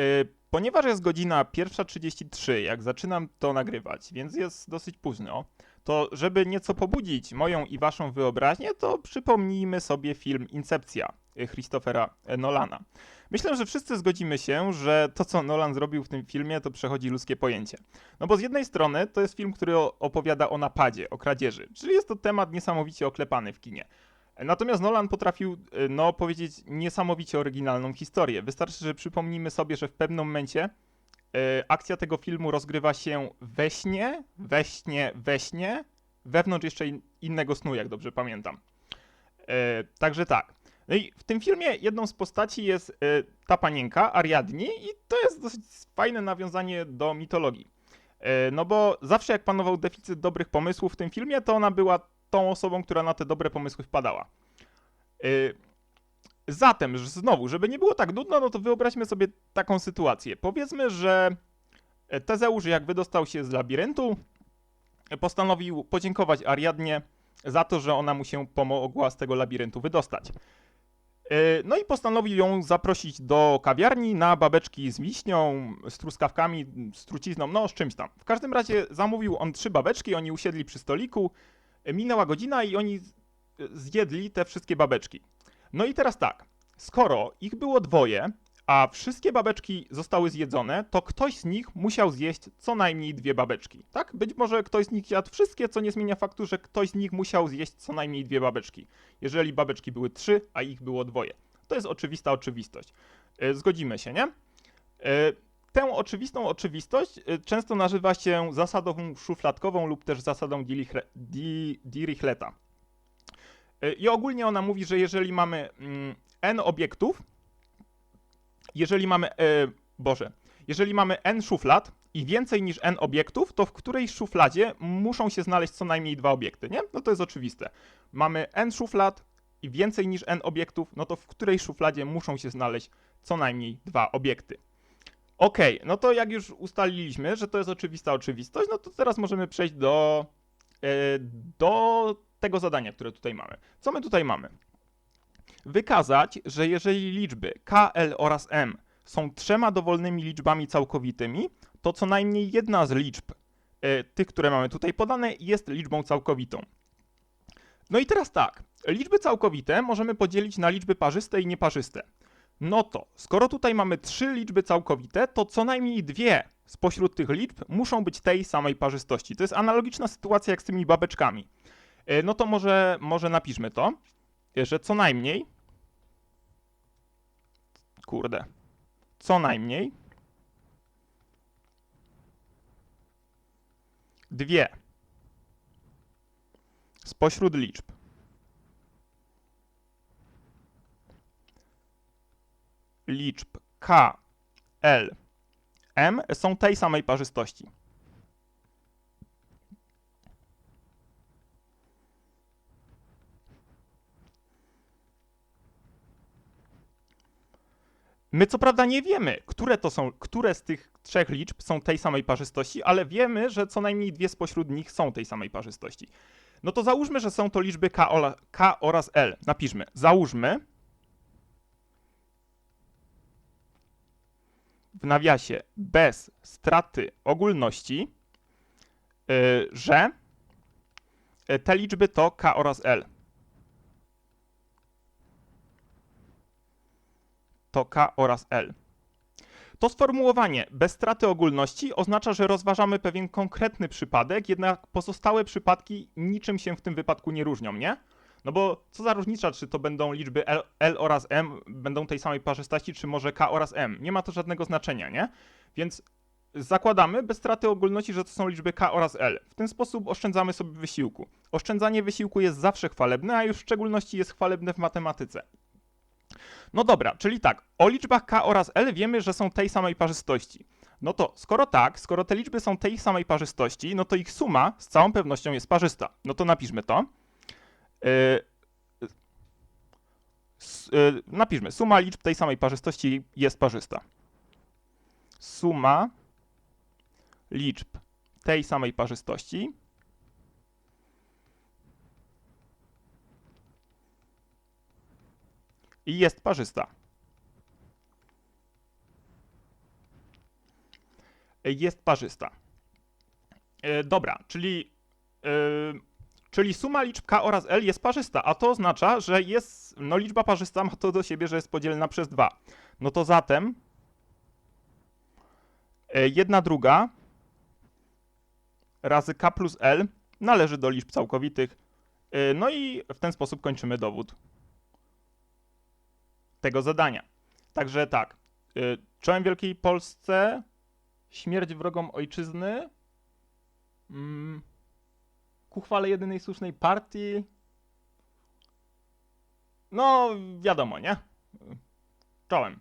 Y, Ponieważ jest godzina 1.33, jak zaczynam to nagrywać, więc jest dosyć późno, to żeby nieco pobudzić moją i waszą wyobraźnię, to przypomnijmy sobie film Incepcja y, Christophera Nolana. Myślę, że wszyscy zgodzimy się, że to, co Nolan zrobił w tym filmie, to przechodzi ludzkie pojęcie. No bo z jednej strony to jest film, który opowiada o napadzie, o kradzieży, czyli jest to temat niesamowicie oklepany w kinie. Natomiast Nolan potrafił, y, no, powiedzieć niesamowicie oryginalną historię. Wystarczy, że przypomnimy sobie, że w pewnym momencie y, akcja tego filmu rozgrywa się we śnie, we śnie, we śnie, wewnątrz jeszcze in, innego snu, jak dobrze pamiętam. Y, także tak. No i w tym filmie jedną z postaci jest ta panienka, Ariadni, i to jest dosyć fajne nawiązanie do mitologii. No bo zawsze jak panował deficyt dobrych pomysłów w tym filmie, to ona była tą osobą, która na te dobre pomysły wpadała. Y, Zatem, znowu, żeby nie było tak nudno, no to wyobraźmy sobie taką sytuację. Powiedzmy, że Tezeusz, jak wydostał się z labiryntu, postanowił podziękować Ariadnie za to, że ona mu się pomogła z tego labiryntu wydostać. Y, No i postanowił ją zaprosić do kawiarni na babeczki z wiśnią, z truskawkami, z trucizną, no z czymś tam. W każdym razie zamówił on trzy babeczki, oni usiedli przy stoliku, minęła godzina i oni zjedli te wszystkie babeczki. No i teraz tak, skoro ich było dwoje, a wszystkie babeczki zostały zjedzone, to ktoś z nich musiał zjeść co najmniej dwie babeczki, tak? Być może ktoś z nich jadł wszystkie, co nie zmienia faktu, że ktoś z nich musiał zjeść co najmniej dwie babeczki. Jeżeli babeczki były trzy, a ich było dwoje. To jest oczywista oczywistość. E, Zgodzimy się, nie? Tę oczywistą oczywistość e, często nazywa się zasadą szufladkową lub też zasadą Dirichlet- Di- Dirichleta. E, I ogólnie ona mówi, że jeżeli mamy mm, n obiektów, jeżeli mamy, e, Boże, jeżeli mamy n szuflad i więcej niż n obiektów, to w której szufladzie muszą się znaleźć co najmniej dwa obiekty, nie? No to jest oczywiste. Mamy n szuflad i więcej niż n obiektów, no to w której szufladzie muszą się znaleźć co najmniej dwa obiekty. Okej, no to jak już ustaliliśmy, że to jest oczywista oczywistość, no to teraz możemy przejść do, e, do tego zadania, które tutaj mamy. Co my tutaj mamy? Wykazać, że jeżeli liczby k, l oraz m są trzema dowolnymi liczbami całkowitymi, to co najmniej jedna z liczb e, tych, które mamy tutaj podane, jest liczbą całkowitą. No i teraz tak, liczby całkowite możemy podzielić na liczby parzyste i nieparzyste. No to, skoro tutaj mamy trzy liczby całkowite, to co najmniej dwie spośród tych liczb muszą być tej samej parzystości. To jest analogiczna sytuacja jak z tymi babeczkami. E, No to może, może napiszmy to, e, że co najmniej. Kurde. Co najmniej. Dwie. Spośród liczb. Liczb k, l, m są tej samej parzystości. My co prawda nie wiemy, które to są, które z tych trzech liczb są tej samej parzystości, ale wiemy, że co najmniej dwie spośród nich są tej samej parzystości. No to załóżmy, że są to liczby k, k oraz l. Napiszmy. Załóżmy, w nawiasie bez straty ogólności, y, że y, te liczby to k oraz l. To k oraz l. To sformułowanie bez straty ogólności oznacza, że rozważamy pewien konkretny przypadek, jednak pozostałe przypadki niczym się w tym wypadku nie różnią, nie? No bo co za różnica, czy to będą liczby L, L oraz M, będą tej samej parzystości, czy może K oraz M. Nie ma to żadnego znaczenia, nie? Więc zakładamy bez straty ogólności, że to są liczby K oraz L. W ten sposób oszczędzamy sobie wysiłku. Oszczędzanie wysiłku jest zawsze chwalebne, a już w szczególności jest chwalebne w matematyce. No dobra, czyli tak, o liczbach K oraz L wiemy, że są tej samej parzystości. No to skoro tak, skoro te liczby są tej samej parzystości, no to ich suma z całą pewnością jest parzysta. No to napiszmy to. Yy, s- yy, napiszmy, suma liczb tej samej parzystości jest parzysta. Suma liczb tej samej parzystości i jest parzysta. y, jest parzysta. Y, Dobra, czyli, y, czyli suma liczb k oraz l jest parzysta, a to oznacza, że jest, no liczba parzysta ma to do siebie, że jest podzielna przez 2. No to zatem y, jedna druga razy k plus l należy do liczb całkowitych. Y, No i w ten sposób kończymy dowód tego zadania. Także tak, y, czołem Wielkiej Polsce, śmierć wrogom ojczyzny, mm, ku chwale jedynej słusznej partii. No, wiadomo, nie? Czołem.